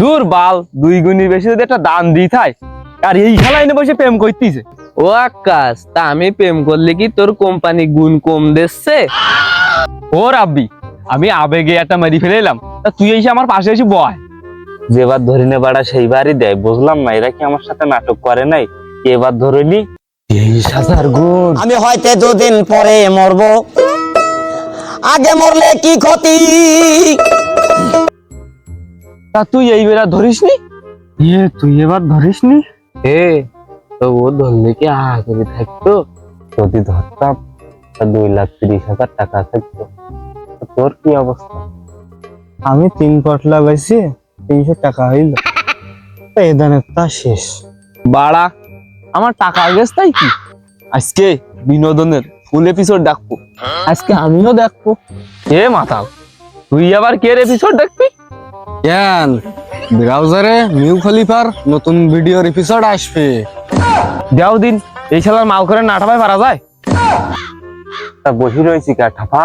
দূর, বাল। দুই গুণী বেশি যদি একটা দান দিই, থাই। আর এই খেলায় বসে প্রেম করতেছে। ও আকাশ তা আমি প্রেম করলে কি তোর কোম্পানি গুণ কম দিচ্ছে? ও রাব্বি আমি আবেগে একটা মারি ফেলে এলাম। তা তুই এসে আমার পাশে এসে বয়। যেবার ধরে নে বাড়া সেইবারই দেয় বুঝলাম না এরা কি আমার সাথে নাটক করে নাই? এবার ধরে নি। তেইশ হাজার গুণ। আমি হয়তো দুদিন পরে মরবো। আগে মরলে কি ক্ষতি? তা তুই এইবার বেলা ধরিস নি ইয়ে তুই এবার ধরিস নি এ তো ও ধরলে কি আহ করে থাকতো। যদি ধরতাম দুই লাখ তিরিশ হাজার টাকা থাকতো। তোর কি অবস্থা? আমি তিন পটলা বেশি তিনশো টাকা হইল। এই দানের তা শেষ। বাড়া আমার টাকা গেছ তাই কি? আজকে বিনোদনের ফুল এপিসোড দেখব। আজকে আমিও দেখব। এ মাতাল তুই আবার কে এপিসোড দেখবি? কেন? ব্রাউজারে নিউ খলিফার নতুন ভিডিওর এপিসোড আসবে। দেও দিন এই খেলার মাল করে নাটাবাই পারা যায়। তা বসে রয়েছি কা ঠাপা?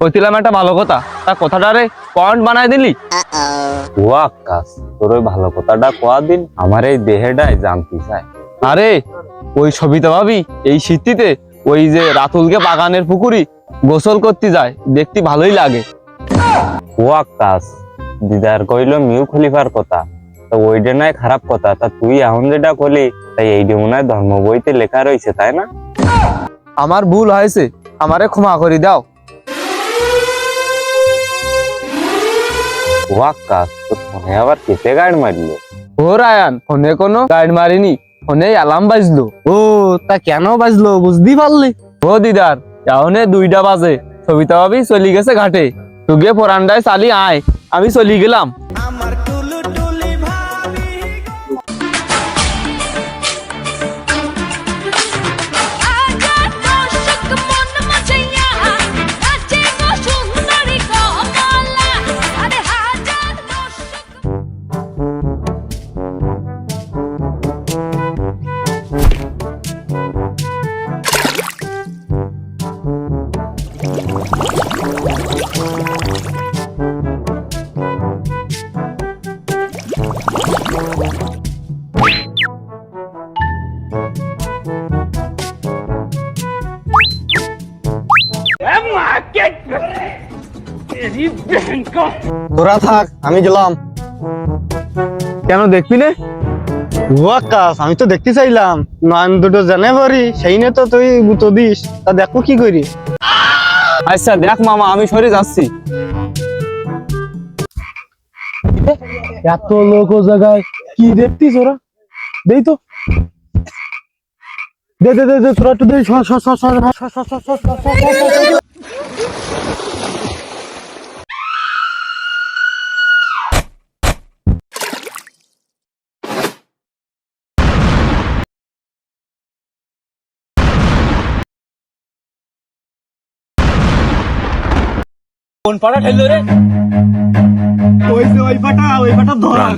কইছিলাম একটা ভালো কথা তা কথাটারে পয়েন্ট বানাই দিলি? ও আকাশ তোর ওই ভালো কথাটা কোয়া দিন? আমার এই দেহেটাই জানতে চায়। আরে ওই ছবিতে ভাবি এই শীতিতে ওই যে রাতুলকে বাগানের পুকুরি গোসল করতে যায় দেখতে ভালোই লাগে। ও আকাশ দিদার কইলো মিউ খলিফার কথা তো ওইটা নয় খারাপ কথা তা তুই এখন যেটা কলি তাই এইটা মনে হয় ধর্ম বইতে লেখা রয়েছে তাই না? আমার ভুল হয়েছে আমারে ক্ষমা করে দাও। ও তোর ফোনে আবার কেটে গাড় মারলো। ও রায়ান ফোনে কোনো গাইড মারিনি ফোনে অ্যালার্ম বাজলো। ও তা কেন বাজলো বুঝতে পারলি? ও দিদার এখনে দুইটা বাজে সবিতা ভাবি চলি গেছে ঘাটে। তুগে ফোরান্ডায় চালি আয় আমি চলি গেলাম। তোরা থাক আমি গেলাম কেন দেখবি না আমি তো দেখতে চাইলাম নয়ন দুটো জানে পারি সেই নিয়ে তো তুই গুতো দিস তা দেখো কি করি আচ্ছা দেখ মামা আমি সরে যাচ্ছি এত লোক ও জায়গায় কি দেখতিস ওরা দেই তো দে দে দে তোরা একটু দে সর সর সর সর সর সর সর সর সর সর সর সর কোন পাড়া ঠেললো রে? ওই যে ওই পাটা ওই পাটা ধরা।